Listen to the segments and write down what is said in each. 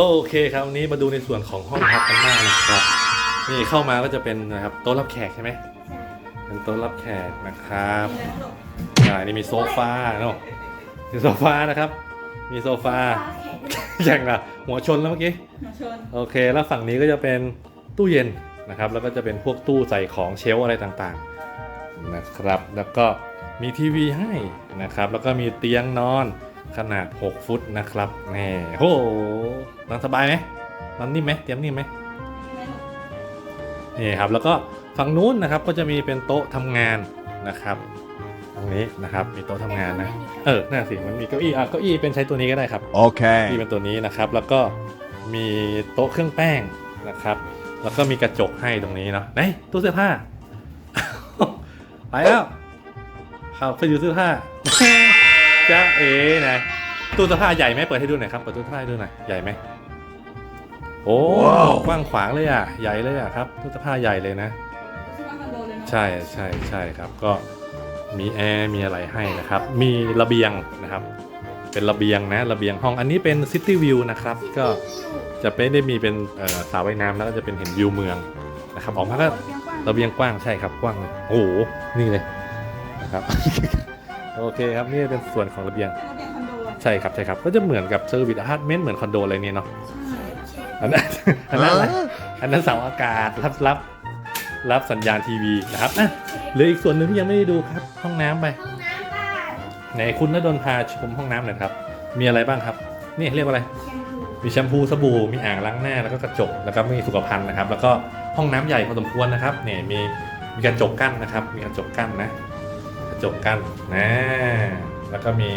โอเคครับวันนี้มาดูในส่วนของห้องพักกันบ้างนะครับนี่เข้ามาก็จะเป็นนะครับโต๊ะรับแขกใช่ไหมเป็นโต๊ะรับแขกนะครับอ่านี่มีโซฟาเนาะมีโซฟานะครับ มีโซฟาอย่างละหัวชนแล้วเมื่อกี้มาชนโอเค แล้วฝั่งนี้ก็จะเป็นตู้เย็นนะครับ แล้วก็จะเป็นพวกตู้ใส่ของเชลฟ์อะไรต่างๆนะครับ แล้วก็มีทีวีให้นะครับ แล้วก็มีเตียงนอน ขนาด 6 ฟุตนะครับแหม่โหนอนสบายไหมนอนนิ่มไหมเตียงนิ่มไหมนี่ครับแล้วก็ฝั่งนู้นนะครับก็จะมีเป็นโต๊ะทำงานนะครับ ตรงนี้นะครับมีโต๊ะทำงานนะ เออน่าสิมันมีเก้าอี้อะเก้าอี้เป็นใช้ตัวนี้ก็ได้ครับที่ Okay. เป็นตัวนี้นะครับ แล้วก็มีโต๊ะเครื่องแป้งนะครับ แล้วก็มีกระจกให้ตรงนี้เนาะไหนตู้เสื้อผ้าไปแล้วเข้าไปดูเสื้อผ้า จ้าเอ๋นะตู้เสื้อผ้าใหญ่ไหมเปิดให้ดูหน่อยครับเปิดตู้เสื้อผ้าให้ดูหน่อยใหญ่ไหมโอ้ว้าวกว้างขวางเลยอะใหญ่เลยอะครับตู้เสื้อผ้าใหญ่เลยนะที่บ้านคอนโดเลยเนาะใช่ใช่ใช่ครับก็มีแอร์มีอะไรให้นะครับ มีระเบียงนะครับ เป็นระเบียงนะระเบียงห้องอันนี้เป็นซิตี้วิวนะครับก็จะไม่ได้มีเป็นเอ่อสระว่ายน้ำแล้วก็จะเป็นเห็นวิวเมืองนะครับออกมาก็ระเบียงกว้างใช่ครับกว้างเลยโอ้โหนี่เลยนะครับโอ เคครับนี่เป็นส่วนของระเบียง ระเบียงคอนโดอะใช่ครับใช่ครับ ก็จะเหมือนกับเซอร์วิสอพาร์ตเมนต์เหมือนคอนโดอะไรเนี่ยเนาะใช่อันนั้นอันนั้นอะไรอันนั้นเสาอากาศรับรับรับสัญญาณทีวีนะครับอะเหลืออีกส่วนหนึ่งที่ยังไม่ได้ดูครับ ห้องน้ำไปห้องน้ำบ้านไหนคุณนดลพาชมห้องน้ำหน่อยครับ มีอะไรบ้างครับ นี่เรียกว่าอะไร แชมพูมีแชมพูสบู่มีอ่างล้างหน้าแล้วก็กระจกแล้วก็มีสุขภัณฑ์นะครับ แล้วก็ห้องน้ำใหญ่พอสมควรนะครับเนี่ยมีมีกระจกกั้นนะครับ มีกระจกกั้นนะกระ จกกั้นนะแล้วก็มี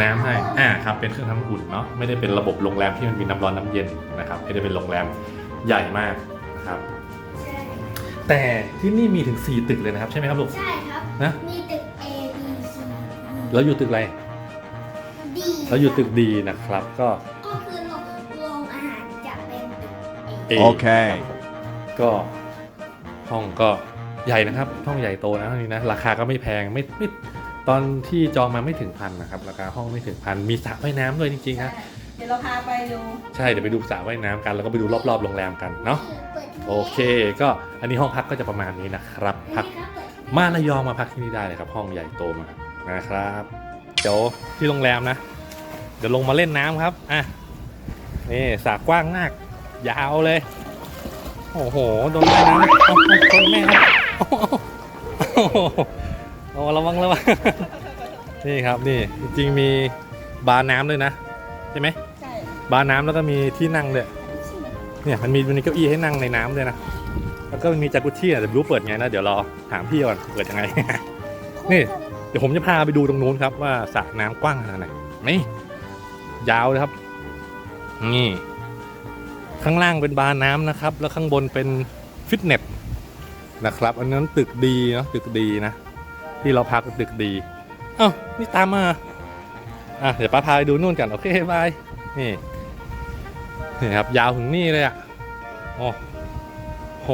น้ำให้อ่าครับเป็นเครื่องทำน้ำอุ่นเนาะไม่ได้เป็นระบบโรงแรมที่มันมีน้ำร้อนน้ำเย็นนะครับไม่ได้เป็นโรงแรมใหญ่มากนะครับใช่แต่ที่นี่มีถึง 4 ตึกเลยนะครับ ใช่ไหมครับลูก ใช่ครับ นะ มีตึก A B C แล้วอยู่ตึกอะไร D แล้วอยู่ตึกดีนะครับก็ ก็คือโรงโรงอาหารจะเป็นตึก A เอ Okay. ก็ห้องก็ ใหญ่นะครับห้องใหญ่โตนะห้องนี้นะราคาก็ไม่แพงไม่ไม่ตอนที่จองมาไม่ถึงพันนะครับราคาห้องไม่ถึงพันมีสระว่ายน้ำด้วยจริงๆนะเดี๋ยวเราพาไปดูใช่เดี๋ยวไปดูสระว่ายน้ำกันแล้วก็ไปดูรอบๆโรงแรมกันเนาะเปิดโอเค ก็อันนี้ห้องพักก็จะประมาณนี้นะครับ พักมาระยองมาพักที่นี่ได้เลยครับ ห้องใหญ่โตมากนะครับเดี๋ยวที่โรงแรมนะ เดี๋ยวลงมาเล่นน้ำครับอะนี่สระกว้างมากยาวเลย โอ้โหโดนแม่น้ำเอาเอาชนแม่ครับ โอ้โหโอ้โหโอ้ระวังระวังนี่ครับนี่จริงๆมีบาร์น้ำด้วยนะใช่ไหมใช่บาร์น้ำแล้วก็มีที่นั่งด้วยเนี่ยมันมีมันมีเก้าอี้ให้นั่งในน้ำด้วยนะแล้วก็มีจากุชี่อะแต่ไม่รู้เปิดไงนะเดี๋ยวรอถามพี่ก่อนเปิดยังไง นี่เดี๋ยวผมจะพาไปดูตรงนู้นครับว่าสระน้ำกว้างขนาดไหนนี่ยาวเลยครับ นี่ ข้างล่างเป็นบาร์น้ำนะครับ แล้วข้างบนเป็นฟิตเนส นะครับ อันนั้นตึกดีเนาะตึกดีนะ ที่เราพักตึกดีเอ้านี่ตามมาอะเดี๋ยวป้าพาไปดูนู่นกันโอเคบายนี่นี่ครับยาวถึงนี่เลยอะโอ้โห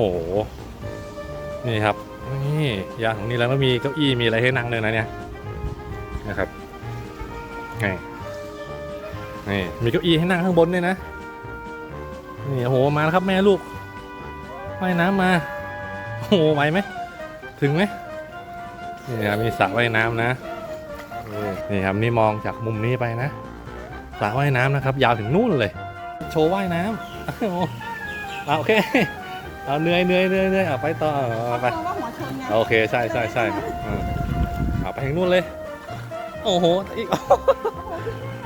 นี่ครับนี่ยาวของนี่แล้วก็มีเก้าอี้มีอะไรให้นั่งเลยนะเนี่ยนะครับนี่นี่มีเก้าอี้ให้นั่งข้างบนด้วยนะนี่โอ้โหมาแล้วครับแม่ลูกว่ายน้ำมา โอ้โหไหวไหมถึงไหมนี่ครับมีสระว่ายน้ำนะนี่นี่ครับนี่มองจากมุมนี้ไปนะสระว่ายน้ำนะครับ ยาวถึงนู่นเลย โชว์ว่ายน้ำอ้าวเอาโอเคเอาเหนื่อยเหนื่อยเหนื่อยเหนื่อยเอาไปต่อเอาไปเพราะว่าหัวชนไงโอเคใช่ใช่ใช่ครับอ่าเอาไปทางนู้นเลย โอ้โหอีก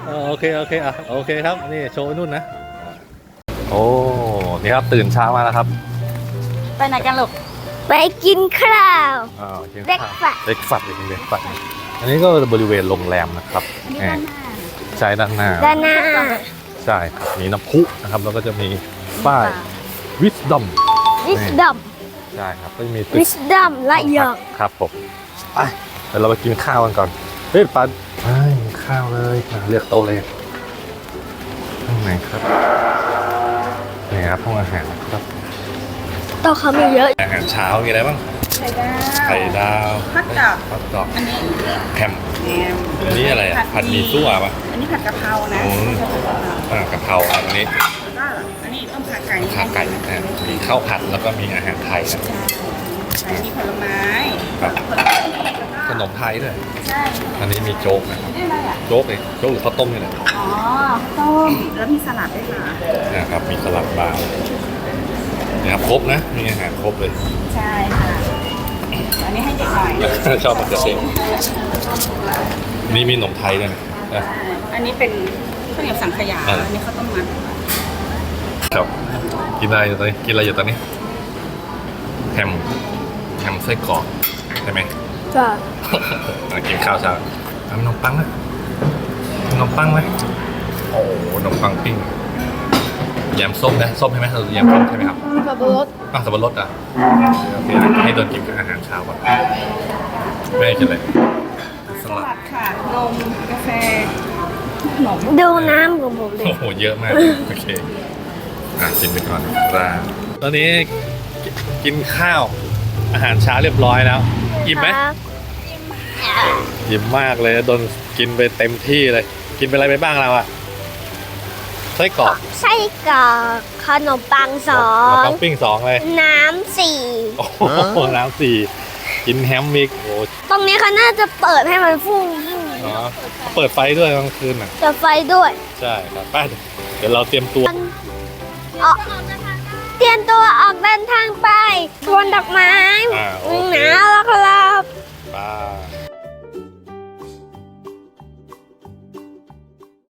เออโอเคโอเคอะโอเคครับนี่โชว์นู่นนะโอ้นี่ครับตื่นเช้ามาแล้วครับ ไปไหนกันลูก ไปกินข้าวอ้าวกินเด็กข้าวฝัดเล็กฝัดเลยเล็กฝัดอันนี้ก็บริเวณโรงแรมนะครับแหมใช่ด้านหน้าด้านหน้าใช่ครับมีน้ำพุนะครับแล้วก็จะมีป้าย wisdom วิสดอมใช่ครับก็จะมีตึวิกสดอมละยองครับผมไปเดี๋ยวเราไปกินข้าวกันก่อนเฮ้ยปันไปกินข้าวเลยอะเลือกโต๊ะเลยข้างไหนครับนี่ครับห้องอาหารนะครับโต๊ะเขามีเยอะอาหารเช้ามีอะไรบ้างไข่ดาวไข่ดาวผัดกะผัดกรอบอันนี้แฮมแหนมอันนี้อะไรอะผัดหมี่ซั่วป่ะอันนี้ผัดกะเพรานะอืมผัดกะเพราอ่ากะเพราอันนี้ไก่ขาไก่นะมีข้าวผัดแล้วก็มีอาหารไทยนะใช่มีผลไม้ครับผลไม้แล้วก็ขนมไทยด้วยใช่อันนี้มีโจ๊กนะครับนี่อะไรอะโจ๊กเลยโจ๊กหรือข้าวต้มนี่แหละอ๋อต้มแล้วมีสลัดด้วยค่ะนะครับมีสลัดบาร์เนี่ยครับครบนะ มีอาหารครบเลยใช่ค่ะอันนี้ให้เด็กหน่อยชอบมะเขือเทศนี่มีขนมไทยด้วยนะอะอันนี้เป็นข้าวเหนียวสังขยาอ่าอันนี้ข้าวต้มมัดครับกินอะไรอยู่ตอนนี้กินอะไรอยู่ตอนนี้แฮมแฮมไส้กรอกใช่ไหมจ้ะมากินข้าวเช้าเอาขนมปังนะขนมปังไหมโอ้โหขนมปังปิ้ง แยมส้มนะส้มใช่ไหมเราแยมส้มใช่ไหมครับสับปะรดอ้าวสับปะรดอะโอเคนะให้โดนกินกับอาหารเช้าก่อนไม่ให้กินเลยสสลัลัดดค่ะนมกาแฟขนมดูน้ำของผมเลยโอ้โหเยอะมากเลยโอเคอะกินไปก่อนครับตอนนี้กิกินข้าวอาหารเช้าเรียบร้อยแล้วอิ่มไหมครับอิ่มมากเลยโดนกินไปเต็มที่เลย กินไปอะไรไปบ้างเราอะ ไส้กรอกไส้กรอกขนมปังสอแล้วงก็ปิ้งสองเลยน้ำสี่โอ้โหน้ำสี่กินแฮมมิกโอ้โหตรงนี้เขาน่าจะเปิดให้มันฟุ้งอ๋อเปิดไฟด้วยกลางคืนอะจะไฟด้วย ใช่ครับไป้าเดี๋ยวเราเตรียมตัวออกเตรียมตัวออกเดินทางไปสวนดอกไม้อ่าโอเคหนาวแล้วครับไป้า